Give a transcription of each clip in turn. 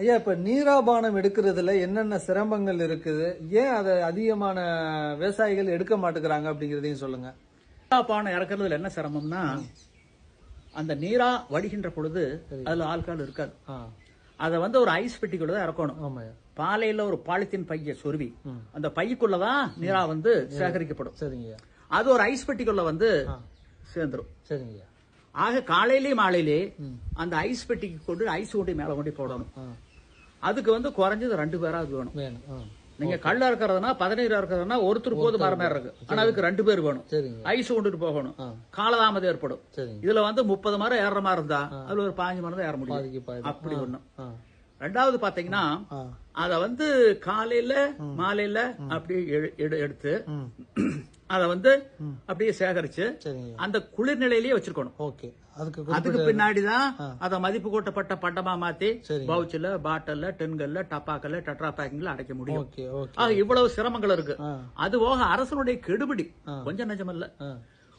ஐயா இப்ப நீராபானம் எடுக்கிறதுல என்னென்ன சிரமங்கள் இருக்குது? ஏன் அதை அதிகமான விவசாயிகள் எடுக்க மாட்டேங்கிறாங்க அப்படிங்கறதையும் சொல்லுங்க. பானை இறக்குறதுல என்ன சிரமம்னா அந்த நீரா வடிகின்ற பொழுது அதுல ஆல்கால் இருக்காது. அதை வந்து ஒரு ஐஸ் பெட்டிக்குள்ள தான் இறக்கணும். பாலையில ஒரு பாலித்தீன் பைய சொருவி அந்த பைக்குள்ளதான் நீரா வந்து சேகரிக்கப்படும். சரிங்கய்யா அது ஒரு ஐஸ் பெட்டிக்குள்ள வந்து சேர்ந்துரும். சரிங்கய்யா ஆக காலையிலே மாலையிலே அந்த ஐஸ் பெட்டிக்கு கொண்டு ஐஸ் கொண்டு மேல கொண்டு போடணும். அதுக்கு வந்து குறைஞ்சது ரெண்டு பேராவது வேணும். நீங்க கல்ல இருக்கிறதுனா பதினீர் இருக்கிறதுனா ஒருத்தர் போது மரம் மேல இருக்கு. ஆனா அதுக்கு ரெண்டு பேர் வேணும். ஐஸ் கொண்டுட்டு போகணும். காலதாமதம் ஏற்படும். இதுல வந்து முப்பது மரம் ஏறுற மாதிரி இருந்தா அதுல ஒரு பாஞ்சு மரம் தான் ஏற முடியும். அப்படி ஒண்ணும். ரெண்டாவது பாத்தீங்கன்னா அத வந்து காலையில மாலையில எடு- எடுத்து அத வந்து அப்படியே சேகரிச்சு அந்த குளிர் நிலையிலேயே வச்சிருக்கணும். ஓகே. அதுக்கு அதுக்கு பின்னாடிதான் அத மதிப்பு கூட்டப்பட்ட பண்டமா மாத்தி. பவுச்சில் பாட்டில்ல டென்கல்ல டப்பாக்கல்ல டெட்ரா பேக்கிங்ல அடைக்க முடியும். இவ்வளவு சிரமங்கள் இருக்கு. அது போக அரசனுடைய கெடுபிடி. கொஞ்சம் நிஜமல்ல. ஆ,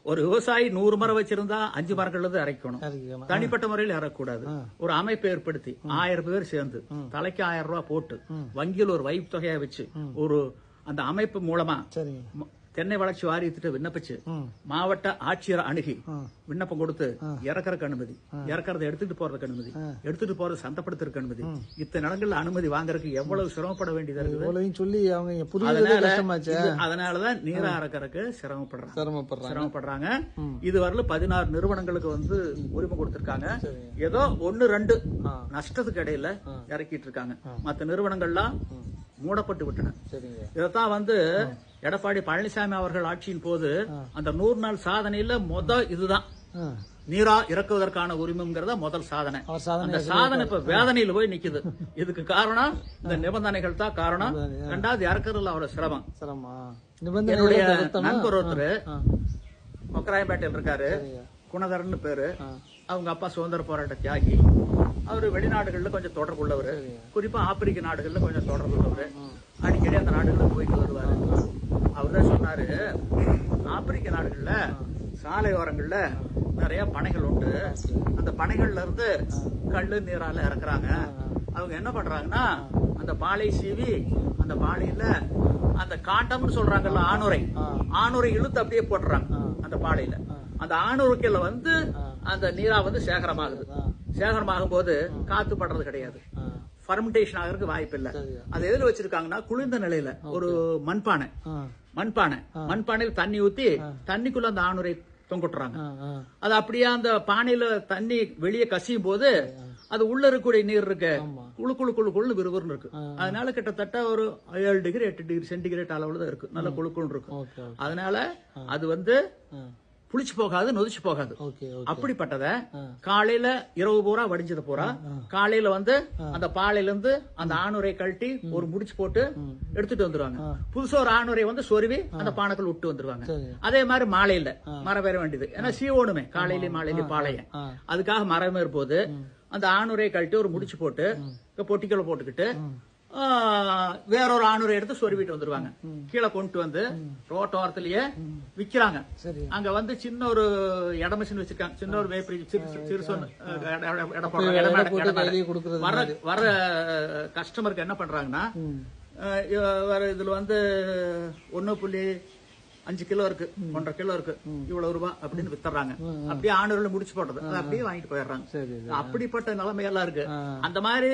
ஒரு விவசாயி நூறு மரம் வச்சிருந்தா அஞ்சு மரங்கள்ல இருந்து இறக்கணும். தனிப்பட்ட முறையில் இறக்கக்கூடாது ஒரு அமைப்பை ஏற்படுத்தி ஆயிரம் பேர் சேர்ந்து தலைக்கு ஆயிரம் ரூபாய் போட்டு வங்கியில் ஒரு வைப்பு தொகையை வச்சு ஒரு அந்த அமைப்பு மூலமா தென்னை வளர்ச்சி வாரியத்திட்ட விண்ணப்பிச்சு. மாவட்ட ஆட்சியர் அணுகி. விண்ணப்பம் கொடுத்து இறக்கறதுக்கு அனுமதி. இறக்கறதை எடுத்துட்டு போறதுக்கு அனுமதி. எடுத்துட்டு போறது சந்தப்படுத்துறதுக்கு அனுமதி. இத்தனை இடங்கள்ல அனுமதி வாங்குறதுக்கு எவ்வளவு சிரமப்பட வேண்டியதா இருக்குது? சொல்லி அவங்க அதனாலதான் நீரா இறக்கறதுக்கு சிரமப்படுறாங்க. சிரமப்படுறாங்க. சிரமப்படுறாங்க. இது வரல பதினாறு நிறுவனங்களுக்கு வந்து உரிமை கொடுத்திருக்காங்க. ஏதோ ஒன்னு ரெண்டு. நஷ்டத்துக்கு இடையில இறக்கிட்டு இருக்காங்க. மத்த நிறுவனங்கள்லாம் மூடப்பட்டு விட்டன. இதைத்தான் வந்து எடப்பாடி பழனிசாமி அவர்கள் ஆட்சியின் போது அந்த நூறு நாள் சாதனையில முத இதுதான். நீரா இறக்குவதற்கான உரிமைங்கிறத முதல் சாதனை. அந்த சாதனை இப்ப வேதனையில போய் நிக்குது. இதுக்கு காரணம் இந்த நிபந்தனைகள் தான் காரணம். ரெண்டாவது இறக்குறதுல அவ்வளவு சிரமம். என்னுடைய? நண்பர் ஒருத்தர் ஆ, மொக்கராயம்பேட்டையில் இருக்காரு. குணதரன் பேரு. அவங்க அப்பா சுதந்திர போராட்ட தியாகி அவரு வெளிநாடுகள்ல கொஞ்சம் தொடர்பு உள்ளவர் குறிப்பா ஆப்பிரிக்க நாடுகள்ல கொஞ்சம் தொடர்பு உள்ளவர் அடிக்கடி அந்த நாடுகளுக்கு போயிட்டு வருவாரு. அவர் தான் சொன்னாரு ஆப்பிரிக்க நாடுகள்ல சாலை ஓரங்கள்ல நிறைய பனைகள் உண்டு. அந்த பனைகள்ல இருந்து கல்லு நீரால இறக்குறாங்க. அவங்க என்ன பண்றாங்கன்னா அந்த பாலை சீவி அந்த பாலையில அந்த காட்டம்னு சொல்றாங்கல்ல ஆணுரை ஆணுரை இழுத்து அப்படியே போட்டுறாங்க அந்த பாலையில. அந்த ஆணுரைக்கல வந்து அந்த நீரா வந்து சேகரமாகுது. சேகரமாகும் போது காத்து படுறது கிடையாது ஃபர்மெண்டேஷன் ஆகிறதுக்கு வாய்ப்பு இல்ல. அது எதுல வச்சிருக்காங்கன்னா குளிர்ந்த நிலையில ஒரு மண்பானை. மண்பானை. மண்பானையில தண்ணி ஊத்தி தண்ணிக்குள்ள அந்த ஆணுரை தொங்குட்டுறாங்க. அது அப்படியே அந்த பானையில தண்ணி வெளியே கசியும் போது அது உள்ள இருக்கக்கூடிய நீர் இருக்கு. குழு குழு குழு குழு விறுவிறுன்னு இருக்கு. அதனால கிட்டத்தட்ட ஒரு ஏழு டிகிரி எட்டு டிகிரி சென்டிகிரேட் அளவுல தான் இருக்கு. நல்ல குழு குழுன்னு இருக்கும் அதனால அது வந்து புளிச்சு போகாது நொதிச்சு போகாது. அப்படிப்பட்டத. காலையில இரவு பூரா வடிஞ்சது பூரா. காலையில வந்து அந்த பாலையில இருந்து அந்த ஆணுரை கழட்டி ஒரு முடிச்சு போட்டு எடுத்துட்டு வந்துருவாங்க. புதுசா ஒரு ஆணுரை வந்து சொருவி அந்த பானைக்குள் விட்டு வந்துருவாங்க. அதே மாதிரி மாலையில மரம் வேற வேண்டியது. ஏன்னா சீவோணுமே காலையிலயும் மாலையிலயும் பாளையம். அதுக்காக மரம் போது அந்த ஆணுரையை கழட்டி ஒரு முடிச்சு போட்டு பொட்டிக்குள்ள போட்டுக்கிட்டு ஆ, வேற ஒரு ஆணுரை எடுத்து சொருவிட்டு வந்துருவாங்க. கீழே கொண்டு வந்து ரோட்டோரத்திலேயே விக்கிறாங்க. அங்க வந்து சின்ன ஒரு இட மிஷின் வச்சிருக்காங்க. சின்ன ஒரு வேப்பரி வர வர கஸ்டமருக்கு என்ன பண்றாங்கன்னா இதுல வந்து ஒண்ணு புள்ளி அஞ்சு கிலோ இருக்கு ஒன்றரை கிலோ இருக்கு இவ்வளவு ரூபாய் அப்படின்னு வித்துறாங்க. அப்படியே ஆணுல முடிச்சு போடுறது. அதை அப்படியே வாங்கிட்டு போயிடுறாங்க. அப்படிப்பட்ட நிலைமையெல்லாம் இருக்கு. அந்த மாதிரி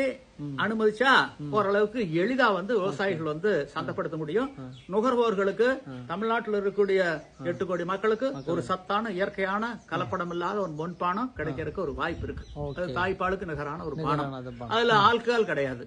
அனுமதிச்சா ஓரளவுக்கு எளிதா வந்து விவசாயிகள் வந்து சந்தைப்படுத்த முடியும். நுகர்வோர்களுக்கு தமிழ்நாட்டில் இருக்கக்கூடிய எட்டு கோடி மக்களுக்கு ஒரு சத்தான இயற்கையான கலப்படம் இல்லாத ஒரு பொன்பானம் கிடைக்கிறதுக்கு ஒரு வாய்ப்பு இருக்கு. அது தாய்ப்பாலுக்கு நிகரான ஒரு பானம். அது அதுல ஆல்கஹால் கிடையாது.